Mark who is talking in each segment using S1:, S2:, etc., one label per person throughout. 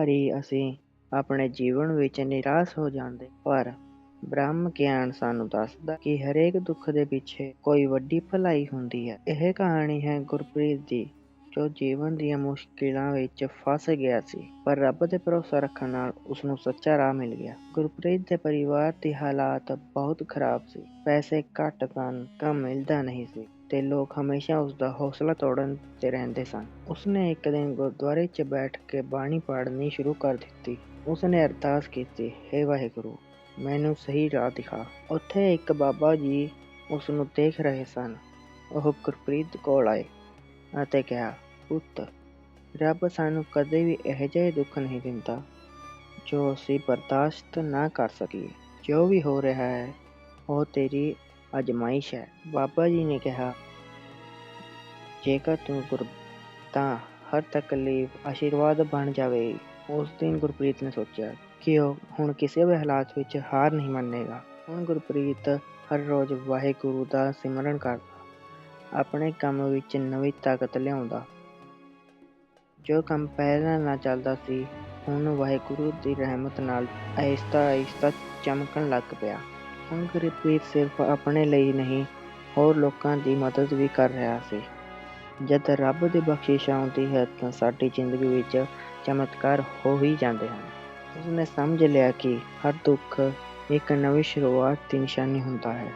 S1: ਵਾਰੀ ਅਸੀਂ ਆਪਣੇ ਜੀਵਨ ਵਿੱਚ ਨਿਰਾਸ਼ ਹੋ ਜਾਂਦੇ, ਪਰ ਬ੍ਰਹਮ ਗਿਆਨ ਸਾਨੂੰ ਦੱਸਦਾ ਕਿ ਹਰੇਕ ਦੁੱਖ ਦੇ ਪਿੱਛੇ ਕੋਈ ਵੱਡੀ ਭਲਾਈ ਹੁੰਦੀ ਹੈ। ਇਹ ਕਹਾਣੀ ਹੈ ਗੁਰਪ੍ਰੀਤ ਦੀ, ਜੋ ਜੀਵਨ ਦੀਆਂ ਮੁਸ਼ਕਿਲਾਂ ਵਿੱਚ ਫਸ ਗਿਆ ਸੀ, ਪਰ ਰੱਬ ਤੇ ਭਰੋਸਾ ਰੱਖਣ ਨਾਲ ਉਸ ਨੂੰ ਸੱਚਾ ਰਾਹ ਮਿਲ ਗਿਆ। ਗੁਰਪ੍ਰੀਤ ਦੇ ਪਰਿਵਾਰ ਦੇ ਹਾਲਾਤ ਬਹੁਤ ਖਰਾਬ ਸੀ। ਪੈਸੇ ਘੱਟ ਸਨ, ਕੰਮ ਮਿਲਦਾ ਨਹੀਂ ਸੀ। ਤੇ ਲੋਕ ਹਮੇਸ਼ਾ ਉਸ ਦਾ ਹੌਸਲਾ ਤੋੜਨ ਤੇ ਰਹਿੰਦੇ ਸਨ। ਉਸਨੇ ਇੱਕ ਦਿਨ ਗੁਰਦੁਆਰੇ 'ਚ ਬੈਠ ਕੇ ਬਾਣੀ ਪੜ੍ਹਨੀ ਸ਼ੁਰੂ ਕਰ ਦਿੱਤੀ। ਉਸਨੇ ਅਰਦਾਸ ਕੀਤੀ, ਹੇ ਵਾਹਿਗੁਰੂ, ਮੈਨੂੰ ਸਹੀ ਰਾਹ ਦਿਖਾ। ਉੱਥੇ ਇੱਕ ਬਾਬਾ ਜੀ ਉਸ ਨੂੰ ਦੇਖ ਰਹੇ ਸਨ। ਉਹ ਗੁਰਪ੍ਰੀਤ ਕੋਲ ਆਏ ਅਤੇ ਕਿਹਾ, ਪੁੱਤ, ਰੱਬ ਸਾਨੂੰ ਕਦੇ ਵੀ ਇਹੋ ਜਿਹੇ ਦੁੱਖ ਨਹੀਂ ਦਿੰਦਾ ਜੋ ਅਸੀਂ ਬਰਦਾਸ਼ਤ ਨਾ ਕਰ ਸਕੀਏ। ਜੋ ਵੀ ਹੋ ਰਿਹਾ ਹੈ, ਉਹ ਤੇਰੀ ਅਜਮਾਇਸ਼ ਹੈ। ਬਾਬਾ ਜੀ ਨੇ ਕਿਹਾ, ਜੇਕਰ ਤੂੰ ਗੁਰ, ਤਾਂ ਹਰ ਤਕਲੀਫ ਆਸ਼ੀਰਵਾਦ ਬਣ ਜਾਵੇਗੀ ਉਸ ਦਿਨ ਗੁਰਪ੍ਰੀਤ ਨੇ ਸੋਚਿਆ ਕਿ ਉਹ ਹੁਣ ਕਿਸੇ ਵੀ ਹਾਲਾਤ ਵਿੱਚ ਹਾਰ ਨਹੀਂ ਮੰਨੇਗਾ। ਹੁਣ ਗੁਰਪ੍ਰੀਤ ਹਰ ਰੋਜ਼ ਵਾਹਿਗੁਰੂ ਦਾ ਸਿਮਰਨ ਕਰਦਾ, ਆਪਣੇ ਕੰਮ ਵਿੱਚ ਨਵੀਂ ਤਾਕਤ ਲਿਆਉਂਦਾ। ਜੋ ਕੰਮ ਪਹਿਲਾਂ ਨਾ ਚੱਲਦਾ ਸੀ, ਹੁਣ ਵਾਹਿਗੁਰੂ ਦੀ ਰਹਿਮਤ ਨਾਲ ਆਹਿਸਤਾ ਆਹਿਸਤਾ ਚਮਕਣ ਲੱਗ ਪਿਆ। ਹੁਣ ਗੁਰਪ੍ਰੀਤ ਸਿਰਫ ਆਪਣੇ ਲਈ ਨਹੀਂ, ਹੋਰ ਲੋਕਾਂ ਦੀ ਮਦਦ ਵੀ ਕਰ ਰਿਹਾ ਸੀ। ਜਦ ਰੱਬ ਦੀ ਬਖਸ਼ਿਸ਼ ਆਉਂਦੀ ਹੈ ਤਾਂ ਸਾਡੀ ਜ਼ਿੰਦਗੀ ਵਿੱਚ ਚਮਤਕਾਰ ਹੋ ਹੀ ਜਾਂਦੇ ਹਨ। ਉਸਨੇ ਸਮਝ ਲਿਆ ਕਿ ਹਰ ਦੁੱਖ ਇੱਕ ਨਵੀਂ ਸ਼ੁਰੂਆਤ ਦੀ ਨਿਸ਼ਾਨੀ ਹੁੰਦਾ ਹੈ।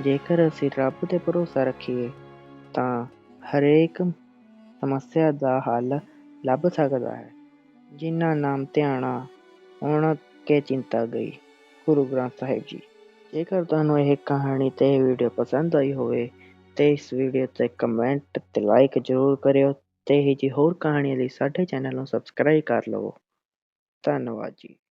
S1: ਜੇਕਰ ਅਸੀਂ ਰੱਬ ਤੇ ਭਰੋਸਾ ਰੱਖੀਏ, ਤਾਂ ਹਰੇਕ ਸਮੱਸਿਆ ਦਾ ਹੱਲ ਲੱਭ ਸਕਦਾ ਹੈ। ਜਿਨ੍ਹਾਂ ਨਾਮ ਧਿਆਣਾ ਉਹਨਾਂ ਕੇ ਚਿੰਤਾ ਗਈ ਗੁਰੂ ਗ੍ਰੰਥ ਸਾਹਿਬ ਜੀ। ਜੇਕਰ ਤੁਹਾਨੂੰ ਇਹ ਕਹਾਣੀ ਤੇ ਇਹ ਵੀਡੀਓ ਪਸੰਦ ਆਈ ਹੋਵੇ, ਤੇ ਇਸ ਵੀਡੀਓ ਤੇ ਕਮੈਂਟ ਤੇ ਲਾਈਕ ਜ਼ਰੂਰ ਕਰਿਓ ਤੇ ਇਹ ਜੀ ਹੋਰ ਕਹਾਣੀਆਂ ਲਈ ਸਾਡੇ ਚੈਨਲ ਨੂੰ ਸਬਸਕ੍ਰਾਈਬ ਕਰ ਲਵੋ। ਧੰਨਵਾਦ ਜੀ।